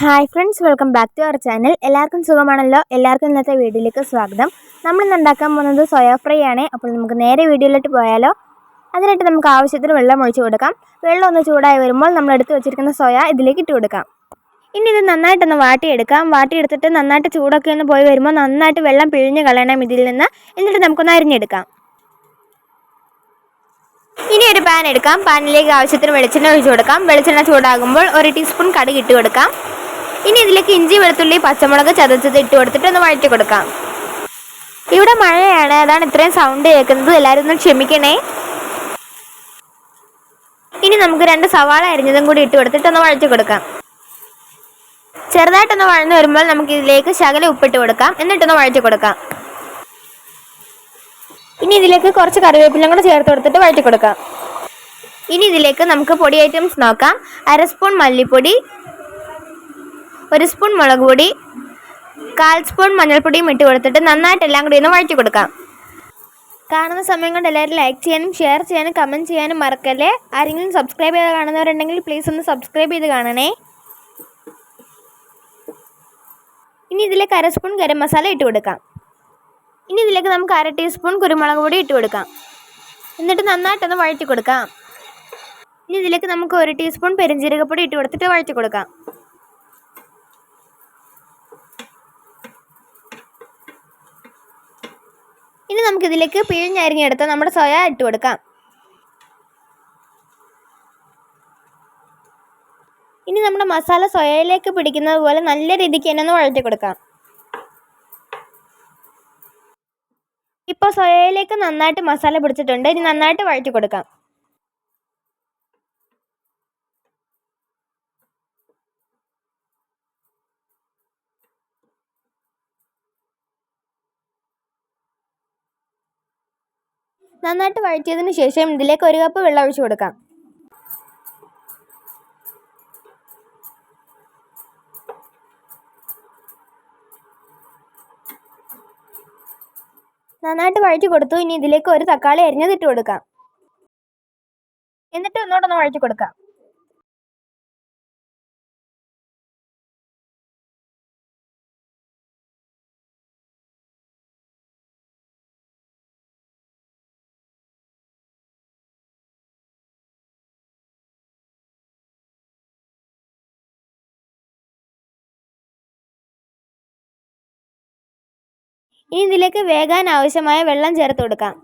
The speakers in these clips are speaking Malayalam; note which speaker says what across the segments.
Speaker 1: hi friends welcome back to our channel എല്ലാവർക്കും സുഖമാണല്ലോ എല്ലാവർക്കും ഇന്നത്തെ വീഡിയോയിലേക്ക് സ്വാഗതം നമ്മൾ ഇന്ന് ഉണ്ടാക്കാൻ പോകുന്നത് സോയ ഫ്രൈ ആണ് അപ്പോൾ നമുക്ക് നേരെ വീഡിയോയിലോട്ട് പോയാലോ അതിനായിട്ട് നമുക്ക് ആവശ്യത്തിന് വെള്ളം ഒഴിച്ചു കൊടുക്കാം വെള്ളം ഒന്ന് ചൂടായി വരുമ്പോൾ നമ്മൾ എടുത്ത് വെച്ചിരിക്കുന്ന സോയ ഇതിലേക്ക് ഇട്ട് കൊടുക്കാം ഇനി ഇത് നന്നായിട്ടൊന്ന് വാട്ടിയെടുക്കാം വാട്ടിയെടുത്തിട്ട് നന്നായിട്ട് ചൂടൊക്കെ ഒന്ന് പോയി വരുമ്പോൾ നന്നായിട്ട് വെള്ളം പിഴിഞ്ഞ് കളയണം ഇതിൽ നിന്ന് എന്നിട്ട് നമുക്കൊന്ന് അരിഞ്ഞെടുക്കാം ഇനി ഒരു പാൻ എടുക്കാം പാനിലേക്ക് ആവശ്യത്തിന് വെളിച്ചെണ്ണ ഒഴിച്ചു കൊടുക്കാം വെളിച്ചെണ്ണ ചൂടാകുമ്പോൾ ഒരു ടീസ്പൂൺ കടുക് ഇട്ട് കൊടുക്കാം ഇനി ഇതിലേക്ക് ഇഞ്ചി വെളുത്തുള്ളി പച്ചമുളക് ചതച്ചത് ഇട്ട് കൊടുത്തിട്ട് ഒന്ന് വഴറ്റി കൊടുക്കാം ഇവിടെ മഴയാണ് അതാണ് ഇത്രയും സൗണ്ട് കേൾക്കുന്നത് എല്ലാവരും ഒന്ന് ക്ഷമിക്കണേ ഇനി നമുക്ക് രണ്ട് സവാള അരിഞ്ഞതും കൂടി ഇട്ട് കൊടുത്തിട്ട് ഒന്ന് വഴറ്റി കൊടുക്കാം ചെറുതായിട്ടൊന്ന് വഴന്നു വരുമ്പോൾ നമുക്ക് ഇതിലേക്ക് ശകല ഉപ്പിട്ട് കൊടുക്കാം എന്നിട്ടൊന്ന് വഴറ്റി കൊടുക്കാം ഇനി ഇതിലേക്ക് കുറച്ച് കറിവേപ്പിലും കൂടെ ചേർത്ത് കൊടുത്തിട്ട് വഴറ്റി കൊടുക്കാം ഇനി ഇതിലേക്ക് നമുക്ക് പൊടി ഐറ്റംസ് നോക്കാം അര സ്പൂൺ മല്ലിപ്പൊടി ഒരു സ്പൂൺ മുളക് പൊടി കാൽ സ്പൂൺ മഞ്ഞൾപ്പൊടിയും ഇട്ട് കൊടുത്തിട്ട് നന്നായിട്ട് എല്ലാം കൂടി ഒന്ന് വഴറ്റി കൊടുക്കാം കാണുന്ന സമയം കൊണ്ട് എല്ലാവരും ലൈക്ക് ചെയ്യാനും ഷെയർ ചെയ്യാനും കമൻറ്റ് ചെയ്യാനും മറക്കല്ലേ ആരെങ്കിലും സബ്സ്ക്രൈബ് ചെയ്ത് കാണുന്നവരുണ്ടെങ്കിൽ പ്ലീസ് ഒന്ന് സബ്സ്ക്രൈബ് ചെയ്ത് കാണണേ ഇനി ഇതിലേക്ക് അര സ്പൂൺ ഗരം മസാല ഇട്ട് കൊടുക്കാം ഇനി ഇതിലേക്ക് നമുക്ക് അര ടീസ്പൂൺ കുരുമുളക് പൊടി ഇട്ട് കൊടുക്കാം എന്നിട്ട് നന്നായിട്ടൊന്ന് വഴറ്റി കൊടുക്കാം ഇനി ഇതിലേക്ക് നമുക്ക് ഒരു ടീസ്പൂൺ പെരിഞ്ജീരകപ്പൊടി ഇട്ട് കൊടുത്തിട്ട് വഴറ്റി കൊടുക്കാം ഇനി നമുക്കിതിലേക്ക് പിഴിഞ്ഞരിഞ്ഞെടുത്ത നമ്മുടെ സോയ ഇട്ട് കൊടുക്കാം ഇനി നമ്മുടെ മസാല സോയയിലേക്ക് പിടിക്കുന്നത് പോലെ നല്ല രീതിക്ക് തന്നെ ഒന്ന് വഴറ്റി കൊടുക്കാം ഇപ്പോൾ സോയയിലേക്ക് നന്നായിട്ട് മസാല പിടിച്ചിട്ടുണ്ട് ഇനി നന്നായിട്ട് വഴറ്റി കൊടുക്കാം നന്നായിട്ട് വഴറ്റിയതിന് ശേഷം ഇതിലേക്ക് ഒരു കപ്പ് വെള്ളം ഒഴിച്ചു കൊടുക്കാം നന്നായിട്ട് വഴറ്റി കൊടുത്തു ഇനി ഇതിലേക്ക് ഒരു തക്കാളി അരിഞ്ഞതിട്ട് കൊടുക്കാം എന്നിട്ട് ഒന്നുകൂടെ ഒന്ന് വഴറ്റി കൊടുക്കാം
Speaker 2: ഇനി ഇതിലേക്ക് വേകാൻ ആവശ്യമായ വെള്ളം ചേർത്ത് കൊടുക്കാം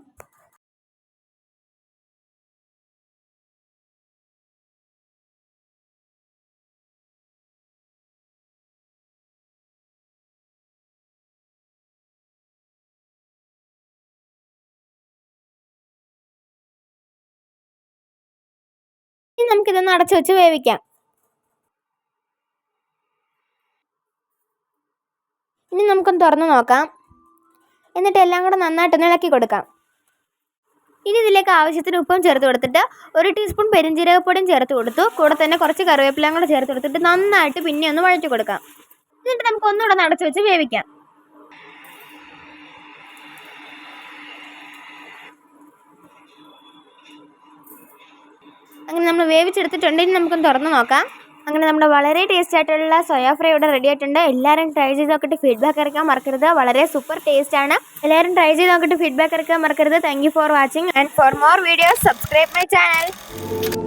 Speaker 1: ഇനി നമുക്കിതൊന്ന് അടച്ചു വെച്ച് വേവിക്കാം ഇനി നമുക്കൊന്ന് തുറന്നു നോക്കാം എന്നിട്ട് എല്ലാം കൂടെ നന്നായിട്ടൊന്ന് ഇളക്കി കൊടുക്കാം ഇനി ഇതിലേക്ക് ആവശ്യത്തിന് ഉപ്പും ചേർത്ത് കൊടുത്തിട്ട് ഒരു ടീസ്പൂൺ പെരിഞ്ജീരകപ്പൊടിയും ചേർത്ത് കൊടുത്തു കൂടെ തന്നെ കുറച്ച് കറിവേപ്പിലയും കൂടെ ചേർത്ത് കൊടുത്തിട്ട് നന്നായിട്ട് പിന്നെ ഒന്ന് വഴറ്റി കൊടുക്കാം എന്നിട്ട് നമുക്ക് ഒന്നുകൂടെ നടച്ചു വെച്ച് വേവിക്കാം അങ്ങനെ നമ്മൾ വേവിച്ചെടുത്തിട്ടുണ്ട് ഇനി നമുക്കൊന്ന് തുറന്ന് നോക്കാം അങ്ങനെ നമ്മുടെ വളരെ ടേസ്റ്റി ആയിട്ടുള്ള സോയാ ഫ്രൈ ഇവിടെ റെഡി ആയിട്ടുണ്ട് എല്ലാവരും ട്രൈ ചെയ്ത് നോക്കിയിട്ട് ഫീഡ്ബാക്ക് ഇറക്കാൻ മറക്കരുത് വളരെ സൂപ്പർ ടേസ്റ്റ് ആണ് എല്ലാവരും ട്രൈ ചെയ്ത് നോക്കിയിട്ട് ഫീഡ്ബാക്ക് ഇറക്കാൻ മറക്കരുത് thank for watching and for more videos subscribe my channel